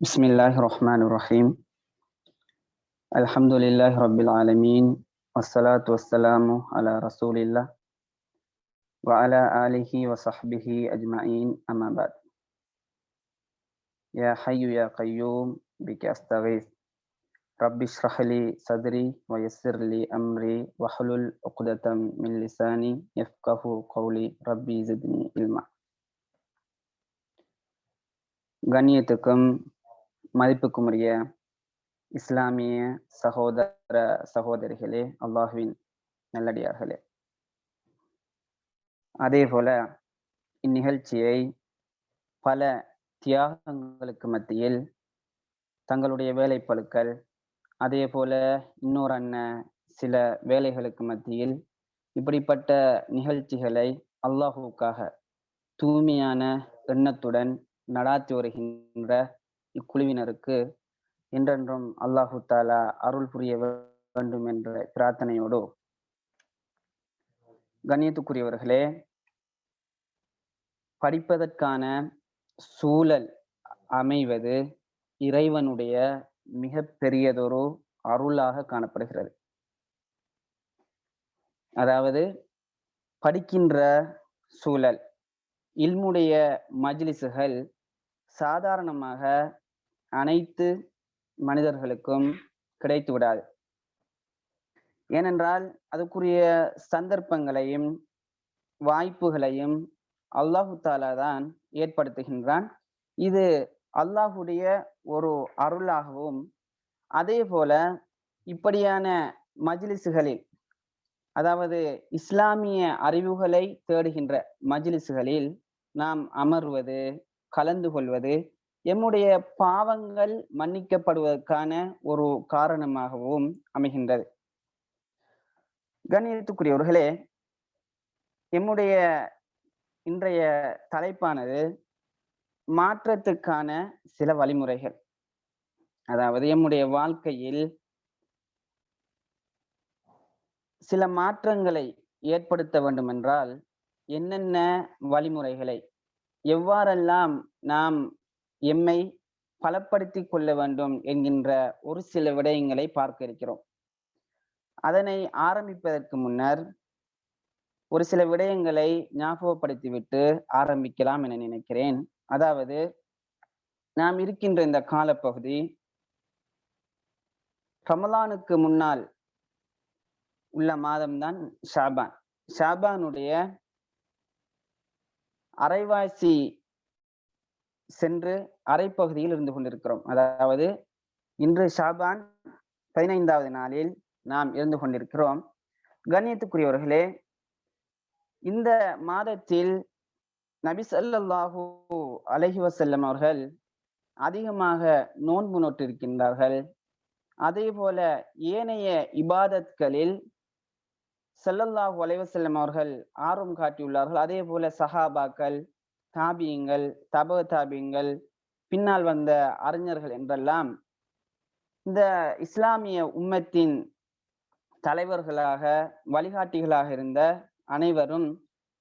بسم الله الرحمن الرحيم الحمد لله رب العالمين والصلاة والسلام على رسول الله وعلى آله وصحبه أجمعين أما بعد يا حي يا قيوم بك أستغيث رب اشرح لي صدري ويسر لي أمري واحلل عقدة من لساني يفقه قولي ربي زدني علما கண்ணியத்துக்கும் மதிப்புக்குரிய இஸ்லாமிய சகோதர சகோதரிகளே அல்லாஹுவின் நல்லடியார்களே. அதே போல இந்நிகழ்ச்சியை பல தியாகங்களுக்கு மத்தியில் தங்களுடைய வேலைப்பழுக்கள் அதே போல இன்னொரு அண்ணன் சில வேலைகளுக்கு மத்தியில் இப்படிப்பட்ட நிகழ்ச்சிகளை அல்லாஹுக்காக தூய்மையான எண்ணத்துடன் நடாத்தி வருகின்ற இக்குழுவினருக்கு என்றென்றும் அல்லாஹு தாலா அருள் புரிய வேண்டும் என்ற பிரார்த்தனையோடு கண்ணியத்துக்குரியவர்களே படிப்பதற்கான சூழல் அமைவது இறைவனுடைய மிக பெரியதொரு அருளாக காணப்படுகிறது. அதாவது படிக்கின்ற சூழல் இல்முடைய மஜ்லிசுகள் சாதாரணமாக அனைத்து மனிதர்களுக்கும் கிடைத்து விடாது. ஏனென்றால் அதுக்குரிய சந்தர்ப்பங்களையும் வாய்ப்புகளையும் அல்லாஹு தாலா தான் ஏற்படுத்துகின்றான். இது அல்லாஹுடைய ஒரு அருளாகவும் அதே போல இப்படியான மஜ்லிசுகளில் அதாவது இஸ்லாமிய அறிவுகளை தேடுகின்ற மஜ்லிசுகளில் நாம் அமர்வது கலந்து கொள்வது எம்முடைய பாவங்கள் மன்னிக்கப்படுவதற்கான ஒரு காரணமாகவும் அமைகின்றது. கணியத்துக்குரியவர்களே எம்முடைய இன்றைய தலைப்பானது மாற்றத்துக்கான சில வழிமுறைகள். அதாவது எம்முடைய வாழ்க்கையில் சில மாற்றங்களை ஏற்படுத்த வேண்டும் என்றால் என்னென்ன வழிமுறைகளை எவ்வாறெல்லாம் நாம் எம்மை பலப்படுத்தி கொள்ள வேண்டும் என்கின்ற ஒரு சில விடயங்களை பார்க்க இருக்கிறோம். அதனை ஆரம்பிப்பதற்கு முன்னர் ஒரு சில விடயங்களை ஞாபகப்படுத்திவிட்டு ஆரம்பிக்கலாம் என நினைக்கிறேன். அதாவது நாம் இருக்கின்ற இந்த காலப்பகுதி ரமலானுக்கு முன்னால் உள்ள மாதம்தான் ஷாபான். ஷாபானுடைய அரைவாசி சென்று அரைப்பகுதியில் இருந்து கொண்டிருக்கிறோம். அதாவது இன்று ஷாபான் பதினைந்தாவது நாளில் நாம் இருந்து கொண்டிருக்கிறோம். கண்ணியத்துக்குரியவர்களே இந்த மாதத்தில் நபி சல்லாஹூ அலஹி வசல்லம் அவர்கள் அதிகமாக நோன்பு நோட்டிருக்கின்றார்கள் அதே போல ஏனைய இபாதத்களில் செல்லல்லாஹு அலைவசல்லம் அவர்கள் ஆர்வம் காட்டியுள்ளார்கள். அதே போல சஹாபாக்கள் தாபியங்கள் தபவ தாபியங்கள் பின்னால் வந்த அறிஞர்கள் என்றெல்லாம் இந்த இஸ்லாமிய உம்மத்தின் தலைவர்களாக வழிகாட்டிகளாக இருந்த அனைவரும்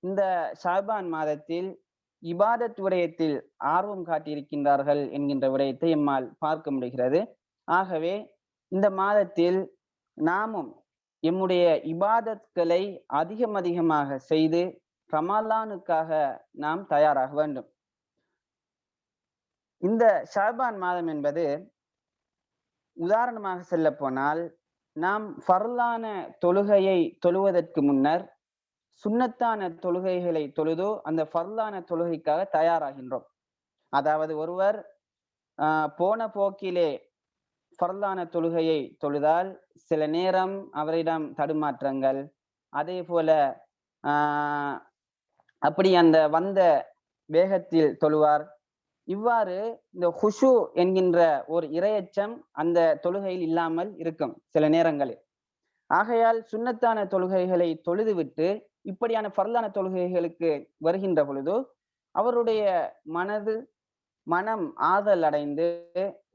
இந்த ஷாபான் மாதத்தில் இபாதத் விடயத்தில் ஆர்வம் காட்டியிருக்கின்றார்கள் என்கின்ற விடயத்தை எம்மால் பார்க்க முடிகிறது. ஆகவே இந்த மாதத்தில் நாமும் எம்முடைய இபாதத்களை அதிகம் அதிகமாக செய்து ரமாலானுக்காக நாம் தயாராக வேண்டும். இந்த ஷாபான் மாதம் என்பது உதாரணமாக செல்ல போனால் நாம் ஃபர்லான தொழுகையை தொழுவதற்கு முன்னர் சுண்ணத்தான தொழுகைகளை தொழுதோ அந்த ஃபர்லான தொழுகைக்காக தயாராகின்றோம். அதாவது ஒருவர் போன போக்கிலே ஃபர்லான தொழுகையை தொழுதால் சில நேரம் அவரிடம் தடுமாற்றங்கள் அதே போல ஆஹ் அப்படி அந்த வந்த வேகத்தில் தொழுவார். இவ்வாறு இந்த ஹுஷு என்கின்ற ஒரு இரையச்சம் அந்த தொழுகையில் இல்லாமல் இருக்கும் சில நேரங்களில். ஆகையால் சுண்ணத்தான தொழுகைகளை தொழுதுவிட்டு இப்படியான பரலான தொழுகைகளுக்கு வருகின்ற பொழுது அவருடைய மனது மனம் ஆதல் அடைந்து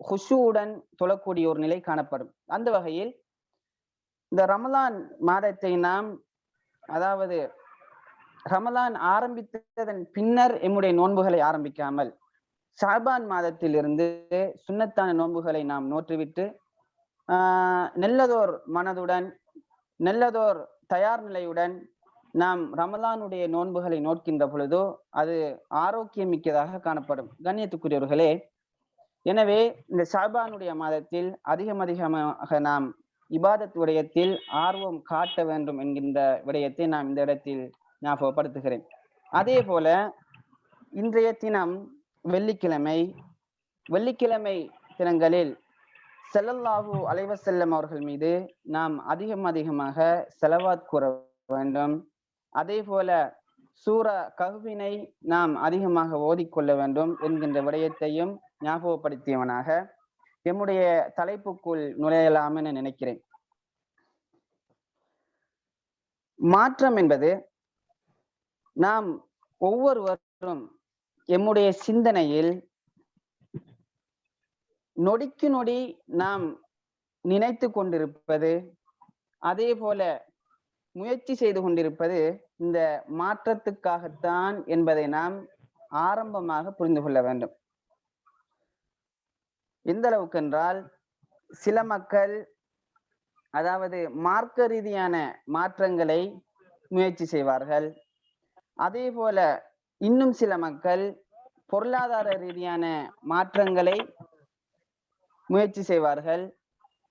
ஹுஷுவுடன் தொழக்கூடிய ஒரு நிலை காணப்படும். அந்த வகையில் இந்த ரமலான் மாதத்தை நாம் அதாவது ரமலான் ஆரம்பித்ததன் பின்னர் எம்முடைய நோன்புகளை ஆரம்பிக்காமல் ஷாபான் மாதத்தில் இருந்து சுண்ணத்தான நோன்புகளை நாம் நோற்றுவிட்டு ஆஹ் நல்லதோர் மனதுடன் நல்லதோர் தயார் நிலையுடன் நாம் ரமலானுடைய நோன்புகளை நோக்கின்ற பொழுதோ அது ஆரோக்கியம் மிக்கதாக காணப்படும். கண்ணியத்துக்குரியவர்களே எனவே இந்த ஷாபானுடைய மாதத்தில் அதிகம் அதிகமாக நாம் இபாதத் விடயத்தில் ஆர்வம் காட்ட வேண்டும் என்கின்ற விடயத்தை நாம் இந்த இடத்தில் ஞாபகப்படுத்துகிறேன் அதே போல இன்றைய தினம் வெள்ளிக்கிழமை வெள்ளிக்கிழமை தினங்களில் செல்லல்லாஹு அலைவசல்லம் அவர்கள் மீது நாம் அதிகம் அதிகமாக செலவாத் கூற வேண்டும். அதே போல சூர ககுவினை நாம் அதிகமாக ஓதிக்கொள்ள வேண்டும் என்கின்ற விடயத்தையும் ஞாபகப்படுத்தியவனாக எம்முடைய தலைப்புக்குள் நுழையலாம் என நினைக்கிறேன். மாற்றம் என்பது நாம் ஒவ்வொருவரும் எம்முடைய சிந்தனையில் நொடிக்கு நொடி நாம் நினைத்து கொண்டிருப்பது அதே போல முயற்சி செய்து கொண்டிருப்பது இந்த மாற்றத்துக்காகத்தான் என்பதை நாம் ஆரம்பமாக புரிந்து கொள்ள வேண்டும். எந்த அளவுக்கு என்றால் சில மக்கள் அதாவது மார்க்க ரீதியான மாற்றங்களை முயற்சி செய்வார்கள். அதே போல இன்னும் சில மக்கள் பொருளாதார ரீதியான மாற்றங்களை முயற்சி செய்வார்கள்.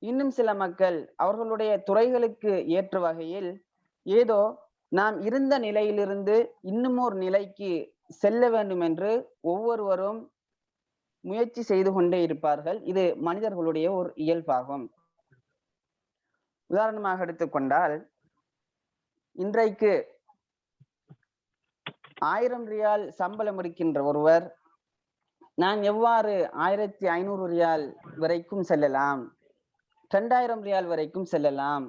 இன்னும் சில மக்கள் அவர்களுடைய துறைகளுக்கு ஏற்ற வகையில் ஏதோ நாம் இருந்த நிலையிலிருந்து இன்னும் ஒரு நிலைக்கு செல்ல வேண்டும் என்று ஒவ்வொருவரும் முயற்சி செய்து கொண்டே இருப்பார்கள். இது மனிதர்களுடைய ஒரு இயல்பாகும். உதாரணமாக எடுத்துக்கொண்டால் இன்றைக்கு ஆயிரம் ரியால் சம்பளம் முடிக்கின்ற ஒருவர் நான் எவ்வாறு ஆயிரத்தி ஐநூறு ரியால் வரைக்கும் செல்லலாம்? ரெண்டாயிரம் ரியால் வரைக்கும் செல்லலாம்.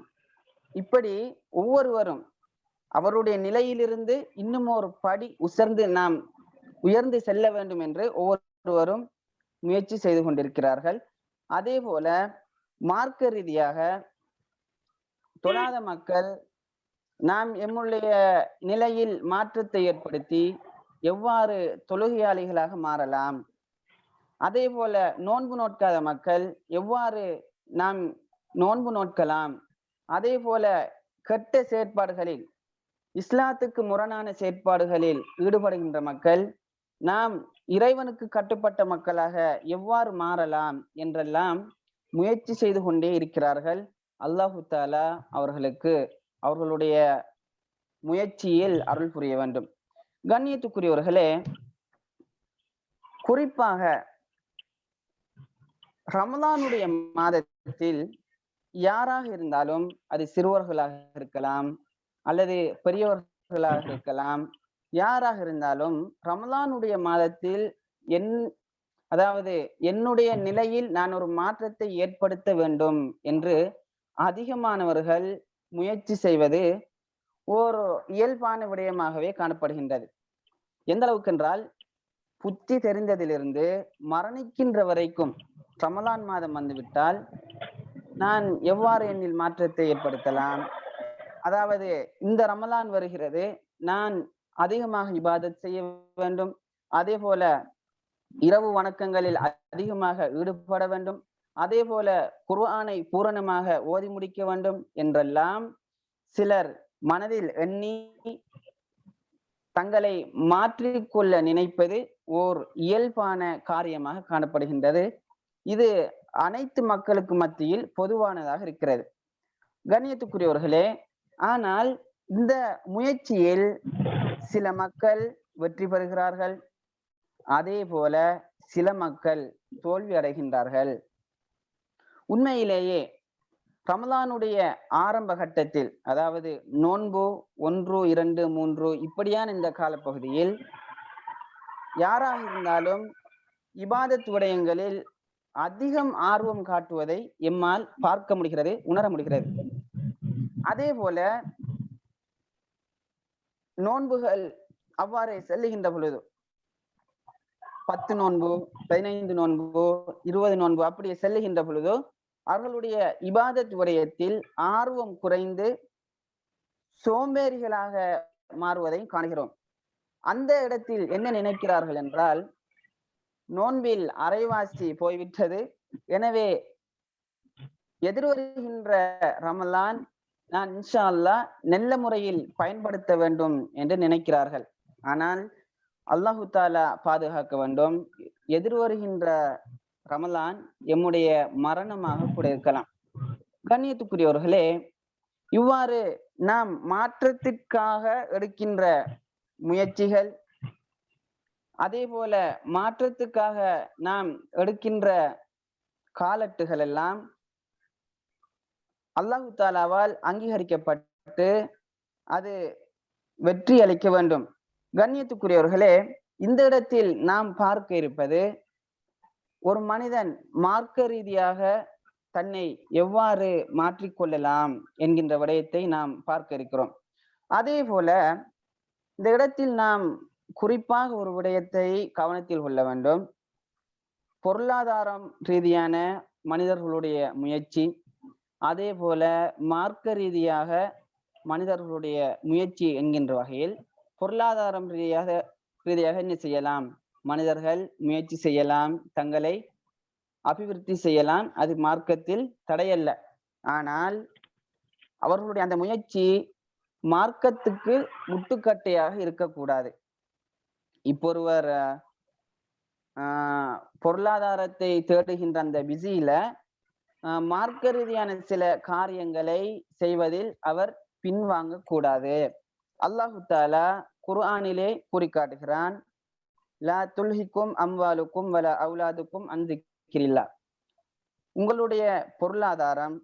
இப்படி ஒவ்வொருவரும் அவருடைய நிலையிலிருந்து இன்னும் ஒரு படி உசர்ந்து நாம் உயர்ந்து செல்ல வேண்டும் என்று ஒவ்வொருவரும் முயற்சி செய்து கொண்டிருக்கிறார்கள். அதே போல மார்க்க ரீதியாக தொழாத மக்கள் நாம் எம்முடைய நிலையில் மாற்றத்தை ஏற்படுத்தி எவ்வாறு தொழுகையாளிகளாக மாறலாம்? அதே போல நோன்பு நோட்காத மக்கள் எவ்வாறு நாம் நோன்பு நோட்கலாம் அதே போல கெட்ட செயற்பாடுகளில் இஸ்லாத்துக்கு முரணான செயற்பாடுகளில் ஈடுபடுகின்ற மக்கள் நாம் இறைவனுக்கு கட்டுப்பட்ட மக்களாக எவ்வாறு மாறலாம் என்றெல்லாம் முயற்சி செய்து கொண்டே இருக்கிறார்கள். அல்லாஹு தாலா அவர்களுக்கு அவர்களுடைய முயற்சியில் அருள் புரிய வேண்டும். கண்ணியத்துக்குரியவர்களே குறிப்பாக ரமலானுடைய மாதத்தில் யாராக இருந்தாலும் அது சிறுவர்களாக இருக்கலாம் அல்லது பெரியவர்களாக இருக்கலாம் யாராக இருந்தாலும் ரமலானுடைய மாதத்தில் என் அதாவது என்னுடைய நிலையில் நான் ஒரு மாற்றத்தை ஏற்படுத்த வேண்டும் என்று அதிகமானவர்கள் முயற்சி செய்வது ஒரு இயல்பான விடயமாகவே காணப்படுகின்றது. எந்த அளவுக்கு என்றால் புத்தி தெரிந்ததிலிருந்து மரணிக்கின்ற வரைக்கும் ரமலான் மாதம் வந்துவிட்டால் நான் எவ்வாறு என்னில் மாற்றத்தை ஏற்படுத்தலாம்? அதாவது இந்த ரமலான் வருகிறது நான் அதிகமாக இபாதத் செய்ய வேண்டும் அதே போல இரவு வணக்கங்களில் அதிகமாக ஈடுபட வேண்டும் அதே போல குர்ஆனை பூரணமாக ஓதி முடிக்க வேண்டும் என்றெல்லாம் சிலர் மனதில் எண்ணி தங்களை மாற்றிக்கொள்ள நினைப்பது ஓர் இயல்பான காரியமாக காணப்படுகின்றது. இது அனைத்து மக்களுக்கு மத்தியில் பொதுவானதாக இருக்கிறது. கண்ணியத்துக்குரியவர்களே ஆனால் இந்த முயற்சியில் சில மக்கள் வெற்றி பெறுகிறார்கள். அதே போல சில மக்கள் தோல்வி அடைகின்றார்கள். உண்மையிலேயே ரமலானுடைய ஆரம்ப கட்டத்தில் அதாவது நோன்பு ஒன்று இரண்டு மூன்று இப்படியான இந்த காலப்பகுதியில் யாராக இருந்தாலும் இபாதத் விடயங்களில் அதிகம் ஆர்வம் காட்டுவதை எம்மால் பார்க்க முடிகிறது உணர முடிகிறது. அதே போல நோன்புகள் அவ்வாறே செல்லுகின்ற பொழுது பத்து நோன்பு பதினைந்து நோன்பு இருபது நோன்பு அப்படியே செல்லுகின்ற பொழுதோ அவர்களுடைய இபாதத் விடயத்தில் ஆர்வம் குறைந்து சோம்பேறிகளாக மாறுவதையும் காணுகிறோம். அந்த இடத்தில் என்ன நினைக்கிறார்கள் என்றால் நோன்பில் அரைவாசி போய்விட்டது. எனவே எதிர்வருகின்ற ரமலான் நான் இன்ஷா அல்லாஹ் நல்ல முறையில் பயன்படுத்த வேண்டும் என்று நினைக்கிறார்கள். ஆனால் அல்லாஹு தாலா பாதுகாக்க வேண்டும். எதிர்வருகின்ற ரமலான் எம்முடைய மரணமாக கூட இருக்கலாம். கண்ணியத்துக்குரியவர்களே இவ்வாறு நாம் மாற்றத்திற்காக எடுக்கின்ற முயற்சிகள் அதே போல மாற்றத்துக்காக நாம் எடுக்கின்ற காலட்டுகள் எல்லாம் அல்லாஹு தாலாவால் அங்கீகரிக்கப்பட்டு அது வெற்றி அளிக்க வேண்டும். கண்ணியத்துக்குரியவர்களே இந்த இடத்தில் நாம் பார்க்க இருப்பது ஒரு மனிதன் மார்க்க ரீதியாக தன்னை எவ்வாறு மாற்றிக்கொள்ளலாம் என்கின்ற விடயத்தை நாம் பார்க்க இருக்கிறோம். அதே போல இந்த இடத்தில் நாம் குறிப்பாக ஒரு விடயத்தை கவனத்தில் கொள்ள வேண்டும். பொருளாதாரம் ரீதியான மனிதர்களுடைய முயற்சி அதே போல மார்க்க ரீதியாக மனிதர்களுடைய முயற்சி என்கின்ற வகையில் பொருளாதாரம் ரீதியாக ரீதியாக என்ன செய்யலாம்? மனிதர்கள் முயற்சி செய்யலாம் தங்களை அபிவிருத்தி செய்யலாம். அது மார்க்கத்தில் தடையல்ல. ஆனால் அவர்களுடைய அந்த முயற்சி மார்க்கத்துக்கு முட்டுக்கட்டையாக இருக்கக்கூடாது. இப்போ ஒருவர் ஆஹ் பொருளாதாரத்தை தேடுகின்ற அந்த பிஸியில மார்க்க ரீதியான சில காரியங்களை செய்வதில் அவர் பின்வாங்க கூடாது அல்லாஹு தாலா குர்ஆனிலே குறிக்காட்டுகிறான் லா துல்ஹிக்கும் அம்வாலுக்கும் வல அவுலாதுக்கும் அந்திக்கிரில்லா உங்களுடைய பொருளாதாரம்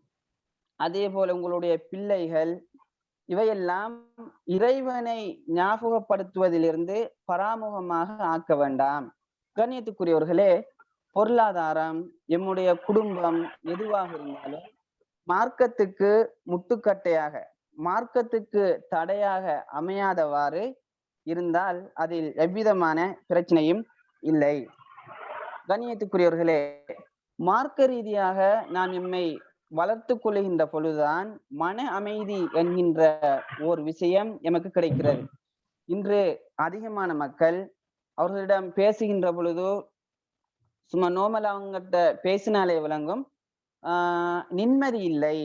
அதே போல உங்களுடைய பிள்ளைகள் இவையெல்லாம் இறைவனை ஞாபகப்படுத்துவதிலிருந்து பராமுகமாக ஆக்க வேண்டாம். கண்ணியத்துக்குரியவர்களே பொருளாதாரம் எம்முடைய குடும்பம் எதுவாக இருந்தாலும் மார்க்கத்துக்கு முட்டுக்கட்டையாக மார்க்கத்துக்கு தடையாக அமையாதவாறு இருந்தால் அதில் எவ்விதமான பிரச்சனையும் இல்லை. கண்ணியத்துக்குரியவர்களே மார்க்க ரீதியாக நாம் எம்மை வளர்த்து கொள்ளுகின்ற பொழுதுதான் மன அமைதி என்கின்ற ஓர் விஷயம் எமக்கு கிடைக்கிறது. இன்று அதிகமான மக்கள் அவர்களிடம் பேசுகின்ற பொழுதோ சும்மா நோமல் அவங்ககிட்ட பேசினாலே விளங்கும். ஆஹ் நிம்மதி இல்லை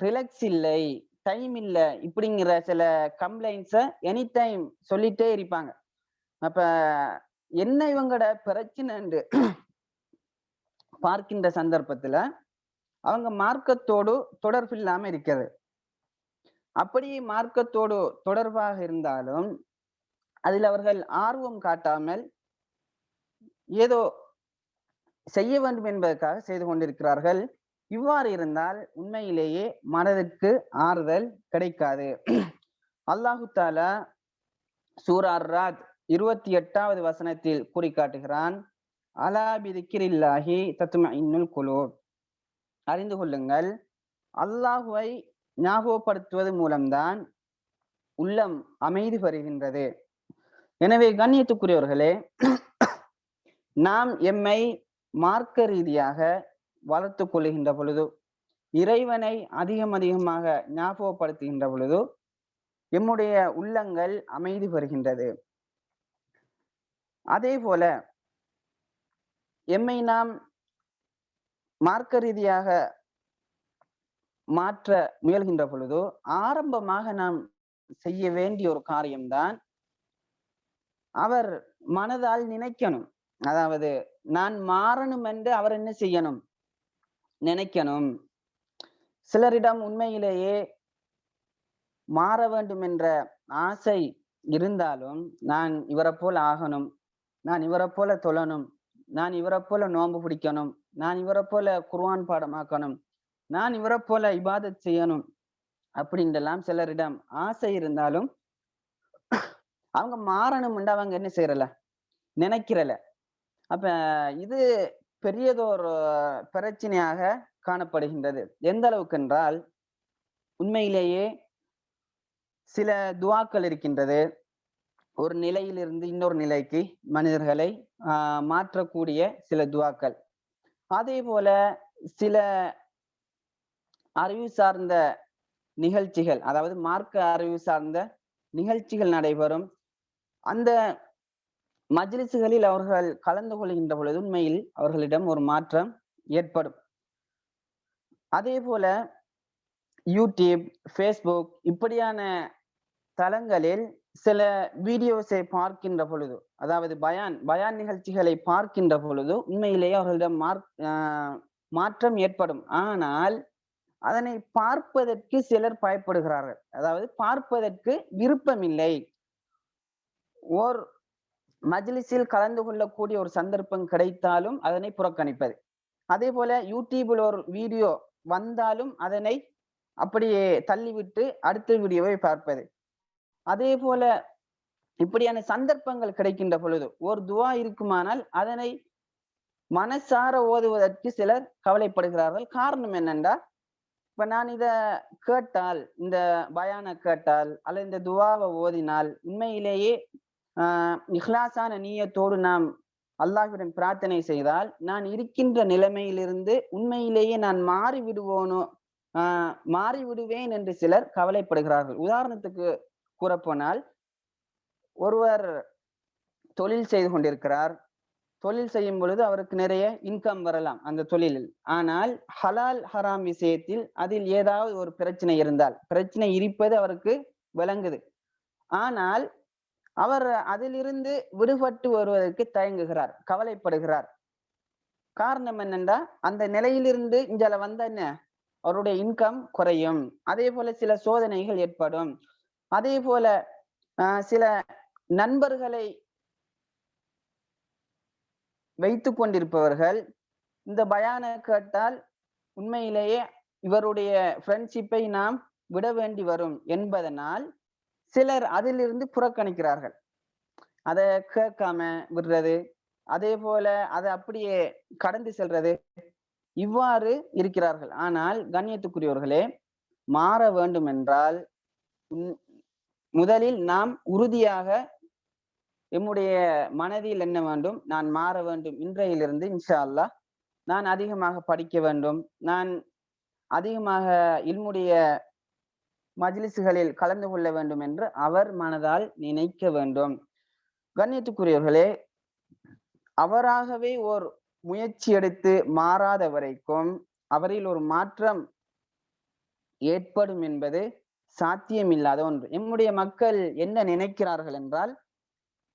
ரிலாக்ஸ் இல்லை டைம் இல்லை. இப்படிங்கிற சில கம்ப்ளைண்ட்ஸை எனி டைம் சொல்லிட்டே இருப்பாங்க. அப்ப என்ன இவங்களோட பிரச்சனை பார்க்கின்ற சந்தர்ப்பத்துல அவங்க மார்க்கத்தோடு தொடர்பு இல்லாம இருக்கிறது. அப்படி மார்க்கத்தோடு தொடர்பாக இருந்தாலும் அதில் அவர்கள் ஆர்வம் காட்டாமல் ஏதோ செய்ய வேண்டும் என்பதற்காக செய்து கொண்டிருக்கிறார்கள். இவ்வாறு இருந்தால் உண்மையிலேயே மனதிற்கு ஆறுதல் கிடைக்காது. அல்லாஹு தாலா சூரார் ராத் இருபத்தி எட்டாவது வசனத்தில் கூறி காட்டுகிறான் அலாபிதிக்கிரில்லாஹி தத்தும இன்னுல் குலோ அறிந்து கொள்ளுங்கள் அல்லாஹுவை ஞாபகப்படுத்துவது மூலம்தான் உள்ளம் அமைதி பெறுகின்றது. எனவே கண்ணியத்துக்குரியவர்களே நாம் எம்மை மார்க்க ரீதியாக வளர்த்து கொள்ளுகின்ற பொழுது இறைவனை அதிகம் அதிகமாக ஞாபகப்படுத்துகின்ற பொழுது எம்முடைய உள்ளங்கள் அமைதி பெறுகின்றது. அதே போல எம்மை நாம் மார்க்க ரீதியாக மாற்ற முயல்கின்ற பொழுது ஆரம்பமாக நாம் செய்ய வேண்டிய ஒரு காரியம்தான் அவர் மனதால் நினைக்கணும். அதாவது நான் மாறணும் என்று அவர் என்ன செய்யணும்? நினைக்கணும். சிலரிடம் உண்மையிலேயே மாற வேண்டும் என்ற ஆசை இருந்தாலும் நான் இவரை போல ஆகணும். நான் இவரை போல தொழணும். நான் இவரை போல நோன்பு பிடிக்கணும். நான் இவரை போல குர்வான் பாடமாக்கணும். நான் இவரை போல இபாதத் செய்யணும். அப்படின்றலாம் சிலரிடம் ஆசை இருந்தாலும் அவங்க மாறணும்னு அவங்க என்ன செய்யறல? நினைக்கிறல. அப்ப இது பெரியதொரு பிரச்சனையாக காணப்படுகின்றது. எந்த அளவுக்கு என்றால் உண்மையிலேயே சில துவாக்கள் இருக்கின்றது. ஒரு நிலையிலிருந்து இன்னொரு நிலைக்கு மனிதர்களை ஆஹ் மாற்றக்கூடிய சில துவாக்கள். அதே போல சில அறிவு சார்ந்த நிகழ்ச்சிகள் அதாவது மார்க்க அறிவு சார்ந்த நிகழ்ச்சிகள் நடைபெறும். அந்த மஜ்லிசுகளில் அவர்கள் கலந்து கொள்கின்ற பொழுது உண்மையில் அவர்களிடம் ஒரு மாற்றம் ஏற்படும். அதே போல யூடியூப் ஃபேஸ்புக் இப்படியான தளங்களில் சில வீடியோஸை பார்க்கின்ற பொழுது அதாவது பயான் பயான் நிகழ்ச்சிகளை பார்க்கின்ற பொழுது உண்மையிலேயே அவர்களிடம் மாற்றம் ஏற்படும். ஆனால் அதனை பார்ப்பதற்கு சிலர் பயப்படுகிறார்கள். அதாவது பார்ப்பதற்கு விருப்பமில்லை. ஓர் மஜ்லிஸில் கலந்து கொள்ளக்கூடிய ஒரு சந்தர்ப்பம் கிடைத்தாலும் அதனை புறக்கணிப்பது. அதே போல யூடியூபில் ஒரு வீடியோ வந்தாலும் அதனை அப்படியே தள்ளிவிட்டு அடுத்த வீடியோவை பார்ப்பது. அதே போல இப்படியான சந்தர்ப்பங்கள் கிடைக்கின்ற பொழுது ஒரு துவா இருக்குமானால் அதனை மனசார ஓதுவதற்கு சிலர் கவலைப்படுகிறார்கள். காரணம் என்னென்றா இப்ப நான் இத கேட்டால் இந்த பயான கேட்டால் அல்லது இந்த துவாவை ஓதினால் உண்மையிலேயே இஹ்லாசான நீயத்தோடு நாம் அல்லாஹ்விடம் பிரார்த்தனை செய்தால் நான் இருக்கின்ற நிலைமையிலிருந்து உண்மையிலேயே நான் மாறி விடுவோனோ ஆஹ் மாறி விடுவேன் என்று சிலர் கவலைப்படுகிறார்கள். உதாரணத்துக்கு கூறப்போனால் ஒருவர் தொழில் செய்து கொண்டிருக்கிறார். தொழில் செய்யும் பொழுது அவருக்கு நிறைய இன்கம் வரலாம் அந்த தொழிலில். ஆனால் ஹலால் ஹராம் விஷயத்தில் அதில் ஏதாவது ஒரு பிரச்சனை இருந்தால் பிரச்சனை இருப்பது அவருக்கு விளங்குது. ஆனால் அவர் அதிலிருந்து விடுபட்டு வருவதற்கு தயங்குகிறார் கவலைப்படுகிறார். காரணம் என்னென்றா அந்த நிலையிலிருந்து இஞ்சால வந்த என்ன? அவருடைய இன்கம் குறையும். அதே போல சில சோதனைகள் ஏற்படும். அதே போல சில நண்பர்களை வைத்து கொண்டிருப்பவர்கள் இந்த பயான கேட்டால் உண்மையிலேயே இவருடைய ஃப்ரெண்ட்ஷிப்பை நாம் விட வேண்டி வரும் என்பதனால் சிலர் அதிலிருந்து புறக்கணிக்கிறார்கள். அதை கேட்காம விடுறது அதே போல அதை அப்படியே கடந்து செல்றது இவ்வாறு இருக்கிறார்கள். ஆனால் கண்ணியத்துக்குரியவர்களே மாற வேண்டும் என்றால் முதலில் நாம் உறுதியாக எம்முடைய மனதில் என்ன வேண்டும்? நான் மாற வேண்டும். இன்றையிலிருந்து இன்ஷா அல்லா நான் அதிகமாக படிக்க வேண்டும். நான் அதிகமாக இல்முடைய மஜ்லிசுகளில் கலந்து கொள்ள வேண்டும் என்று அவர் மனதால் நினைக்க வேண்டும். கண்ணியத்துக்குரியவர்களே அவராகவே ஓர் முயற்சி எடுத்து மாறாத வரைக்கும் அவரில் ஒரு மாற்றம் ஏற்படும் என்பது சாத்தியமில்லாத ஒன்று. எம்முடைய மக்கள் என்ன நினைக்கிறார்கள் என்றால்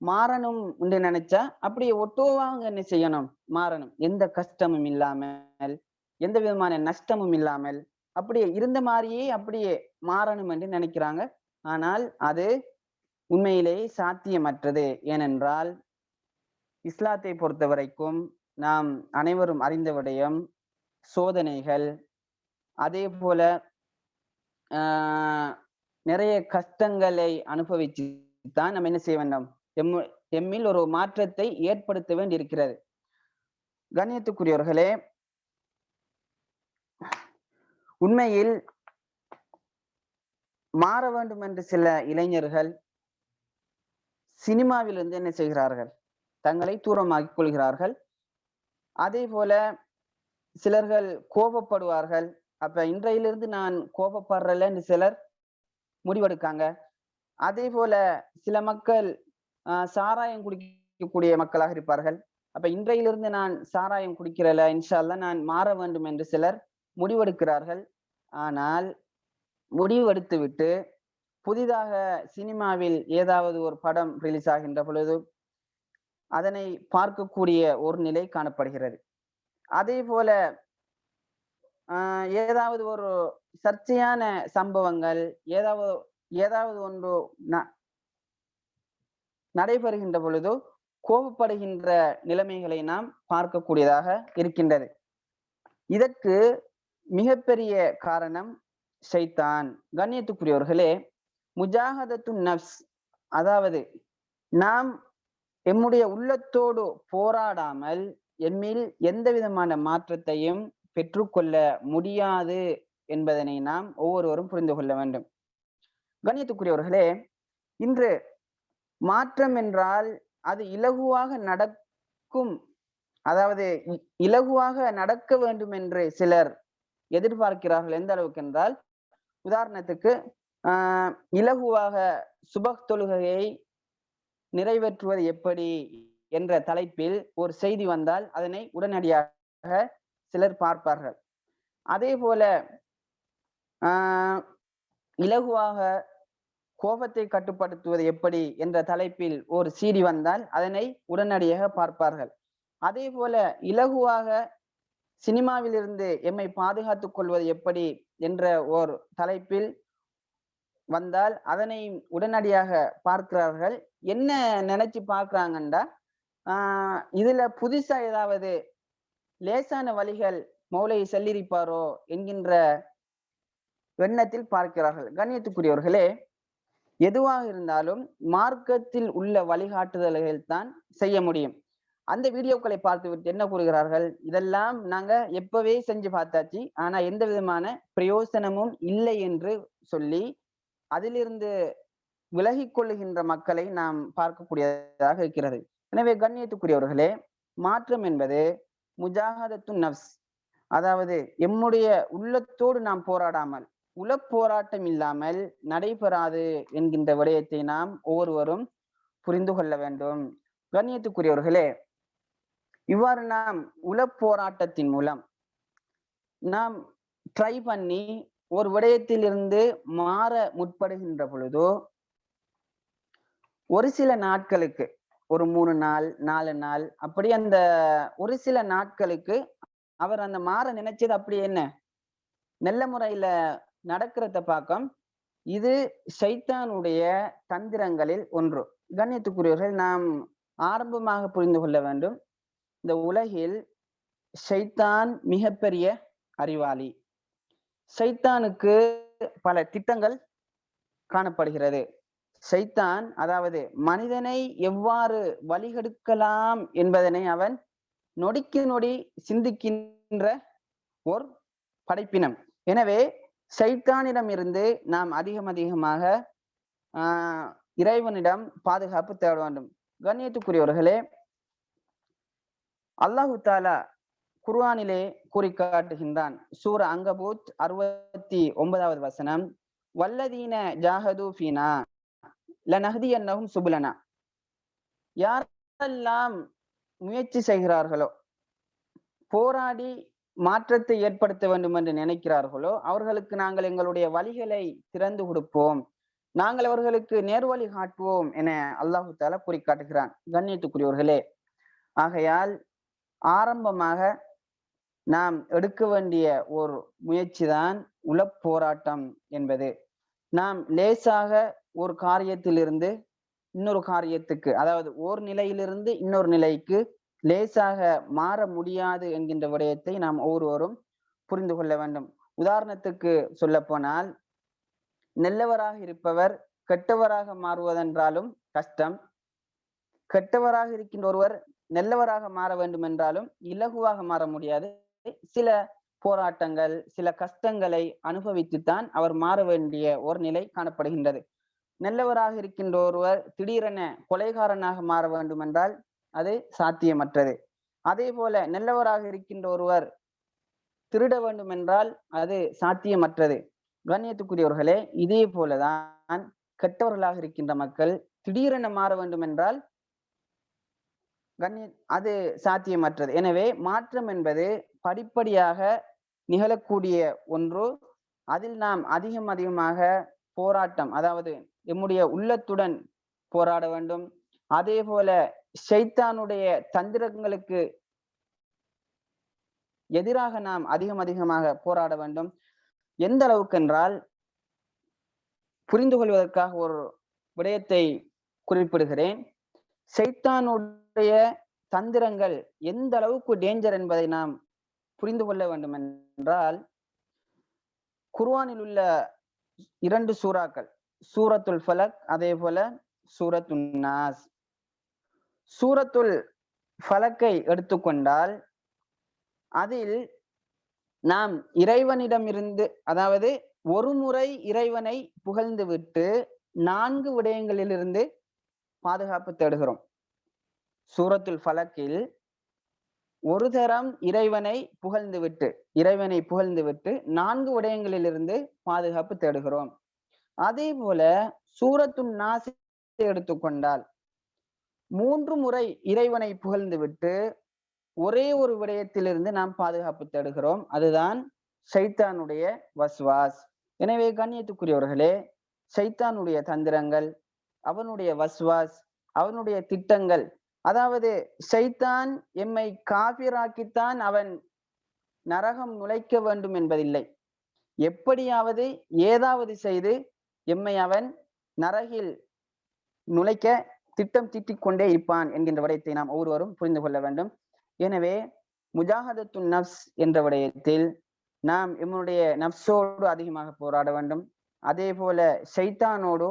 மாறணும் என்று நினைச்சா அப்படியே ஒட்டோவாங்க என்ன செய்யணும்? மாறணும். எந்த கஷ்டமும் இல்லாமல் எந்த விதமான நஷ்டமும் இல்லாமல் அப்படியே இருந்த மாதிரியே அப்படியே மாறணும் என்று நினைக்கிறாங்க. ஆனால் அது உண்மையிலேயே சாத்தியமற்றது. ஏனென்றால் இஸ்லாத்தை பொறுத்த வரைக்கும் நாம் அனைவரும் அறிந்த விடயம் சோதனைகள். அதே போல நிறைய கஷ்டங்களை அனுபவிச்சு தான் நம்ம என்ன செய்ய வேண்டும்? எம் எம்மில் ஒரு மாற்றத்தை ஏற்படுத்த வேண்டி இருக்கிறது கண்ணியத்துக்குரியவர்களே உண்மையில் மாற வேண்டும் என்று சில இளைஞர்கள் சினிமாவிலிருந்து என்ன செய்கிறார்கள்? தங்களை தூரமாக்கிக் கொள்கிறார்கள். அதே போல சிலர்கள் கோபப்படுவார்கள். அப்ப இன்றையிலிருந்து நான் கோபப்படுறேன்னு சிலர் முடிவெடுக்காங்க. அதே போல சில மக்கள் சாராயம் குடிக்கக்கூடிய மக்களாக இருப்பார்கள். அப்ப இன்றையிலிருந்து நான் சாராயம் குடிக்கிறல இன்ஷால்ல நான் மாற வேண்டும் என்று சிலர் முடிவெடுக்கிறார்கள். ஆனால் முடிவெடுத்துவிட்டு புதிதாக சினிமாவில் ஏதாவது ஒரு படம் ரிலீஸ் ஆகின்ற பொழுது அதனை பார்க்கக்கூடிய ஒரு நிலை காணப்படுகிறது. அதே போல ஏதாவது ஒரு சர்ச்சையான சம்பவங்கள் ஏதாவது ஏதாவது ஒன்று நடைபெறுகின்ற பொழுது கோபப்படுகின்ற நிலைமைகளை நாம் பார்க்கக்கூடியதாக இருக்கின்றது. இதற்கு மிகப்பெரிய காரணம் ஷைத்தான் கண்ணியத்துக்குரியவர்களே முஜாகதத்து நப்ஸ் அதாவது நாம் எம்முடைய உள்ளத்தோடு போராடாமல் எம்மில் எந்த விதமான மாற்றத்தையும் பெற்றுக்கொள்ள முடியாது என்பதனை நாம் ஒவ்வொருவரும் புரிந்து கொள்ள வேண்டும். கண்ணியத்துக்குரியவர்களே இன்று மாற்றம் என்றால் அது இலகுவாக நடக்கும் அதாவது இலகுவாக நடக்க வேண்டும் என்று சிலர் எதிர்பார்க்கிறார்கள். எந்த அளவுக்கு என்றால் உதாரணத்துக்கு ஆஹ் இலகுவாக சுபக் தொழுகையை நிறைவேற்றுவது எப்படி என்ற தலைப்பில் ஒரு செய்தி வந்தால் அதனை உடனடியாக சிலர் பார்ப்பார்கள். அதே போல ஆஹ் இலகுவாக கோபத்தை கட்டுப்படுத்துவது எப்படி என்ற தலைப்பில் ஒரு சீடி வந்தால் அதனை உடனடியாக பார்ப்பார்கள். அதே போல இலகுவாக சினிமாவிலிருந்து எம்மை பாதுகாத்துக் கொள்வது எப்படி என்ற ஓர் தலைப்பில் வந்தால் அதனை உடனடியாக பார்க்கிறார்கள். என்ன நினைச்சு பார்க்குறாங்கண்டா? இதில் இதுல புதுசா ஏதாவது லேசான வழிகள் மௌலை செல்லிருப்பாரோ என்கின்ற எண்ணத்தில் பார்க்கிறார்கள். கண்ணியத்துக்குரியவர்களே எதுவாக இருந்தாலும் மார்க்கத்தில் உள்ள வழிகாட்டுதல்கள் தான் செய்ய முடியும். அந்த வீடியோக்களை பார்த்துவிட்டு என்ன கூறுகிறார்கள்? இதெல்லாம் நாங்க எப்பவே செஞ்சு பார்த்தாச்சு. ஆனா எந்த விதமான பிரயோசனமும் இல்லை என்று சொல்லி அதிலிருந்து விலகிக் கொள்ளுகின்ற மக்களை நாம் பார்க்கக்கூடியதாக இருக்கிறது. எனவே கண்ணியத்துக்குரியவர்களே மாற்றம் என்பது முஜாகதத்து நப்ஸ் அதாவது எம்முடைய உள்ளத்தோடு நாம் போராடாமல் உளப்போராட்டம் இல்லாமல் நடைபெறாது என்கின்ற விடயத்தை நாம் ஒவ்வொருவரும் புரிந்து கொள்ள வேண்டும். கண்ணியத்துக்குரியவர்களே இவ்வாறு நாம் உளப்போராட்டத்தின் மூலம் நாம் ட்ரை பண்ணி ஒரு விடயத்திலிருந்து மாற முற்படுகின்ற பொழுதோ ஒரு சில நாட்களுக்கு ஒரு மூணு நாள் நாலு நாள் அப்படி அந்த ஒரு சில நாட்களுக்கு அவர் அந்த மாற நினைச்சது அப்படி என்ன? நல்ல முறையில நடக்கிறத பார்க்கும். இது சைத்தானுடைய தந்திரங்களில் ஒன்று. கண்ணியத்துக்குரியவர்கள் நாம் ஆரம்பமாக புரிந்து கொள்ள வேண்டும். இந்த உலகில் ஷைத்தான் மிகப்பெரிய அறிவாளி. சைத்தானுக்கு பல திட்டங்கள் காணப்படுகிறது. சைத்தான் அதாவது மனிதனை எவ்வாறு வழிகெடுக்கலாம் என்பதனை அவன் நொடிக்கு நொடி சிந்திக்கின்ற ஓர் படைப்பினம். எனவே சைத்தானிடம் இருந்து நாம் அதிகம் அதிகமாக ஆஹ் இறைவனிடம் பாதுகாப்பு தேட வேண்டும். கண்ணியத்துக்குரியவர்களே அல்லாஹு தாலா குர்ஆனிலே கூறி காட்டுகின்றான் சூர அங்கபூத் அறுபத்தி ஒன்பதாவது வசனம். வல்லதீன ஜாஹது ஃபீனா லனஹதியன்னஹும் சுபுலனா. யாரெல்லாம் முயற்சி செய்கிறார்களோ போராடி மாற்றத்தை ஏற்படுத்த வேண்டும் என்று நினைக்கிறார்களோ அவர்களுக்கு நாங்கள் எங்களுடைய வழிகளை திறந்து கொடுப்போம். நாங்கள் அவர்களுக்கு நேர்வழி காட்டுவோம் என அல்லாஹு தாலா கூறி காட்டுகிறான் கண்ணியத்துக்குரியவர்களே ஆகையால் ஆரம்பமாக நாம் எடுக்க வேண்டிய ஒரு முயற்சி தான் உளப்போராட்டம் என்பது. நாம் லேசாக ஒரு காரியத்திலிருந்து இன்னொரு காரியத்துக்கு அதாவது ஓர் நிலையிலிருந்து இன்னொரு நிலைக்கு லேசாக மாற முடியாது என்கின்ற விடயத்தை நாம் ஒவ்வொருவரும் புரிந்து கொள்ள வேண்டும். உதாரணத்துக்கு சொல்ல போனால் நல்லவராக இருப்பவர் கெட்டவராக மாறுவதென்றாலும் கஷ்டம். கெட்டவராக இருக்கின்ற ஒருவர் நல்லவராக மாற வேண்டும் என்றாலும் இலகுவாக மாற முடியாது. சில போராட்டங்கள் சில கஷ்டங்களை அனுபவித்துத்தான் அவர் மாற வேண்டிய ஒரு நிலை காணப்படுகின்றது. நல்லவராக இருக்கின்ற ஒருவர் திடீரென கொலைகாரனாக மாற வேண்டும் என்றால் அது சாத்தியமற்றது. அதே போல நல்லவராக இருக்கின்ற ஒருவர் திருட வேண்டும் என்றால் அது சாத்தியமற்றது. கண்ணியத்துக்குரியவர்களே இதே போலதான் கெட்டவர்களாக இருக்கின்ற மக்கள் திடீரென மாற வேண்டும் என்றால் கண்ணிய அது சாத்தியமற்றது. எனவே மாற்றம் என்பது படிப்படியாக நிகழக்கூடிய ஒன்று. அதில் நாம் அதிகம் அதிகமாக போராட்டம் அதாவது எம்முடைய உள்ளத்துடன் போராட வேண்டும். அதே போல ஷைத்தானுடைய தந்திரங்களுக்கு எதிராக நாம் அதிகம் அதிகமாக போராட வேண்டும். எந்த அளவுக்கு என்றால் புரிந்து கொள்வதற்காக ஒரு விடயத்தை குறிப்பிடுகிறேன். சைத்தானுடைய தந்திரங்கள் எந்த அளவுக்கு டேஞ்சர் என்பதை நாம் புரிந்து கொள்ள வேண்டும் என்றால் குர்வானில் உள்ள இரண்டு சூறாக்கள் சூரத்துல் ஃபலக் அதே போல சூரத்து நாஸ். சூரத்துல் ஃபலக்கை எடுத்துக்கொண்டால் அதில் நாம் இறைவனிடமிருந்து அதாவது ஒரு முறை இறைவனை புகழ்ந்து விட்டு நான்கு விடயங்களிலிருந்து பாதுகாப்பு தேடுகிறோம். சூரத்துல் ஃபலக்கில் ஒரு தரம் இறைவனை புகழ்ந்து விட்டு இறைவனை புகழ்ந்து விட்டு நான்கு விடயங்களிலிருந்து பாதுகாப்பு தேடுகிறோம். அதே போல சூரத்துன் நாசி எடுத்துக்கொண்டால் மூன்று முறை இறைவனை புகழ்ந்து விட்டு ஒரே ஒரு விடயத்திலிருந்து நாம் பாதுகாப்பு தேடுகிறோம். அதுதான் சைத்தானுடைய வஸ்வாஸ். எனவே கண்ணியத்துக்குரியவர்களே சைத்தானுடைய தந்திரங்கள் அவனுடைய வஸ்வாஸ் அவனுடைய திட்டங்கள் அதாவது சைத்தான் எம்மை காபிராக்கித்தான் அவன் நரகம் நுழைக்க வேண்டும் என்பதில்லை. எப்படியாவது ஏதாவது செய்து எம்மை அவன் நரகில் நுழைக்க திட்டம் தீட்டிக் கொண்டே இருப்பான் என்கின்ற விடயத்தை நாம் ஒவ்வொருவரும் புரிந்து கொள்ள வேண்டும். எனவே முஜாஹதத்து நப்ஸ் என்ற விடயத்தில் நாம் எம்முடைய நப்சோடு அதிகமாக போராட வேண்டும். அதே போல சைத்தானோடு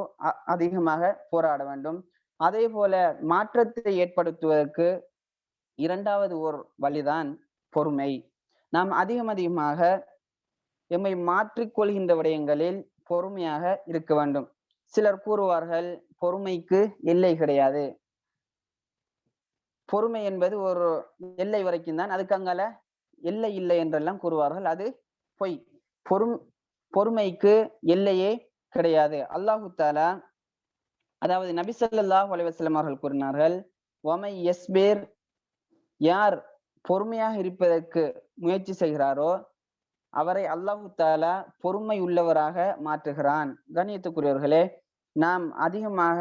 அதிகமாக போராட வேண்டும். அதே போல மாற்றத்தை ஏற்படுத்துவதற்கு இரண்டாவது ஒரு வழிதான் பொறுமை. நாம் அதிகம் அதிகமாக எம்மை மாற்றிக்கொள்கின்ற விடயங்களில் பொறுமையாக இருக்க வேண்டும். சிலர் கூறுவார்கள் பொறுமைக்கு எல்லை கிடையாது. பொறுமை என்பது ஒரு எல்லை வரைக்கும் தான். அதுக்கு அங்கால எல்லை இல்லை என்றெல்லாம் கூறுவார்கள். அது பொய். பொறும் பொறுமைக்கு எல்லையே கிடையாது. அல்லாஹு தாலா அதாவது நபி ஸல்லல்லாஹு அலைஹி அவர்கள் கூறினார்கள் ஒமை எஸ்பேர் யார் பொறுமையாக இருப்பதற்கு முயற்சி செய்கிறாரோ அவரை அல்லாஹு தாலா பொறுமை உள்ளவராக மாற்றுகிறான். கண்ணியத்துக்குரியவர்களே நாம் அதிகமாக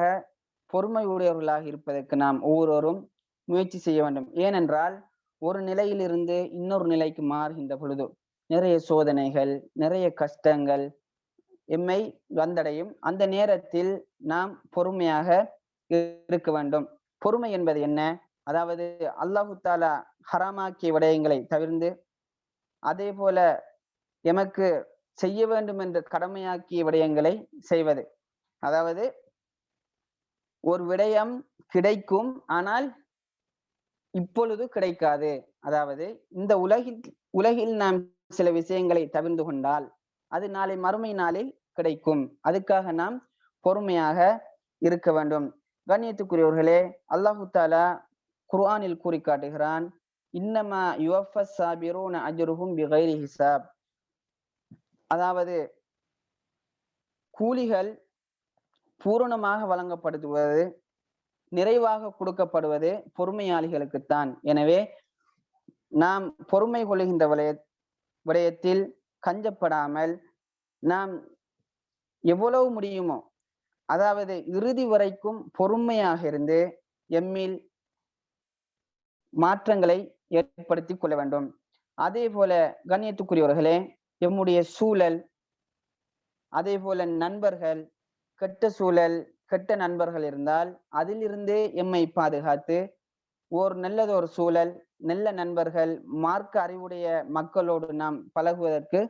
பொறுமை உடையவர்களாக இருப்பதற்கு நாம் ஒவ்வொருவரும் முயற்சி செய்ய வேண்டும். ஏனென்றால் ஒரு நிலையிலிருந்து இன்னொரு நிலைக்கு மாறுகின்ற பொழுது நிறைய சோதனைகள் நிறைய கஷ்டங்கள் எம்மை வந்தடையும். அந்த நேரத்தில் நாம் பொறுமையாக இருக்க வேண்டும். பொறுமை என்பது என்ன? அதாவது அல்லாஹு தாலா ஹராமாக்கிய விடயங்களை தவிர்ந்து அதே போல எமக்கு செய்ய வேண்டும் என்று கடமையாக்கிய விடயங்களை செய்வது. அதாவது ஒரு விடயம் கிடைக்கும் ஆனால் இப்பொழுது கிடைக்காது. அதாவது இந்த உலகில் உலகில் நாம் சில விஷயங்களை தவிர்ந்து கொண்டால் அது நாளை மறுமை நாளில் கிடைக்கும். அதுக்காக நாம் பொறுமையாக இருக்க வேண்டும். கண்ணியத்துக்குரியவர்களே அல்லாஹு தாலா குர்ஆனில் கூறி காட்டுகிறான் இன்னமா யுவஃபஸ் சாபிரூன அஜ்ருஹும் பிகைரி ஹிசாப் அதாவது கூலிகள் பூரணமாக வழங்கப்படுவது நிறைவாக கொடுக்கப்படுவது பொறுமையாளிகளுக்குத்தான். எனவே நாம் பொறுமை கொள்கின்ற விடய விடயத்தில் கஞ்சப்படாமல் நாம் எவ்வளவு முடியுமோ அதாவது இறுதி வரைக்கும் பொறுமையாக இருந்து எம்மில் மாற்றங்களை ஏற்படுத்தி கொள்ள வேண்டும். அதே போல கண்ணியத்துக்குரியவர்களே எம்முடைய சூழல் அதே போல நண்பர்கள் கெட்ட சூழல் கெட்ட நண்பர்கள் இருந்தால் அதிலிருந்தே எம்மை பாதுகாத்து ஓர் நல்லதொரு சூழல் நல்ல நண்பர்கள் மார்க்க அறிவுடைய மக்களோடு நாம் பழகுவதற்கு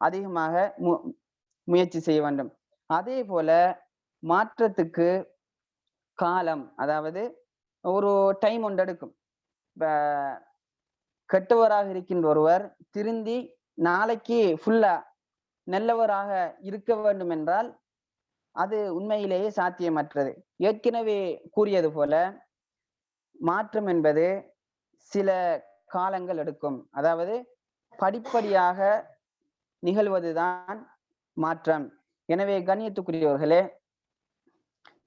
அதிகமாக மு முயற்சி செய்ய வேண்டும். அதே போல மாற்றத்துக்கு காலம் அதாவது ஒரு டைம் ஒன்று எடுக்கும். இப்போ கெட்டவராக இருக்கின்ற ஒருவர் திருந்தி நாளைக்கு ஃபுல்லா நல்லவராக இருக்க வேண்டும் என்றால் அது உண்மையிலேயே சாத்தியமற்றது. ஏற்கனவே கூறியது போல மாற்றம் என்பது சில காலங்கள் எடுக்கும். அதாவது படிப்படியாக நிகழ்வதுதான் மாற்றம். எனவே கண்ணியத்துக்குரியவர்களே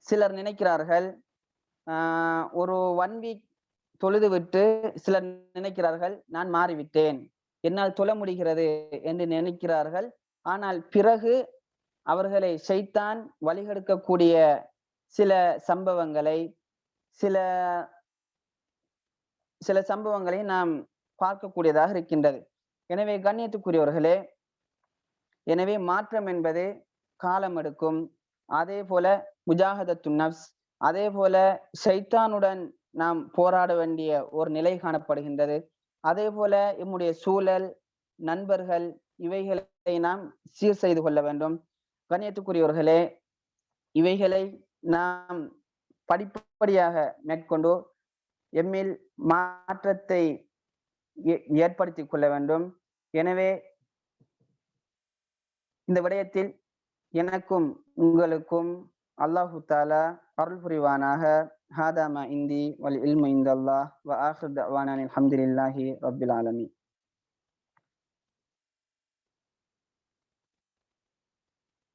சிலர் நினைக்கிறார்கள் ஆஹ் ஒரு ஒன் வீக் தொழுது விட்டு சிலர் நினைக்கிறார்கள் நான் மாறிவிட்டேன் என்னால் தொழ முடிகிறது என்று நினைக்கிறார்கள். ஆனால் பிறகு அவர்களை செய்தான் வழிகெடுக்கக்கூடிய சில சம்பவங்களை சில சில சம்பவங்களை நாம் பார்க்கக்கூடியதாக இருக்கின்றது. எனவே கண்ணியத்துக்குரியவர்களே எனவே மாற்றம் என்பது காலம் எடுக்கும். அதே போல முஜாகதத்து நப்ஸ் அதே போல சைத்தானுடன் நாம் போராட வேண்டிய ஒரு நிலை காணப்படுகின்றது. அதே போல எம்முடைய சூழல் நண்பர்கள் இவைகளை நாம் சீர் செய்து கொள்ள வேண்டும். கண்ணியத்துக்குரியவர்களே இவைகளை நாம் படிப்படியாக மேற்கொண்டு எம்மில் மாற்றத்தை ஏற்படுத்தி கொள்ள வேண்டும். எனவே இந்த விடயத்தில் எனக்கும் உங்களுக்கும் அல்லாஹு தாலா அருள் புரிவானாக. ஹாதாமா இந்தி வல் இல்மு இந்தல்லாஹ். வ ஆஹிர் தவானான் அல்ஹம்துலில்லாஹி ரப்பில் ஆலமி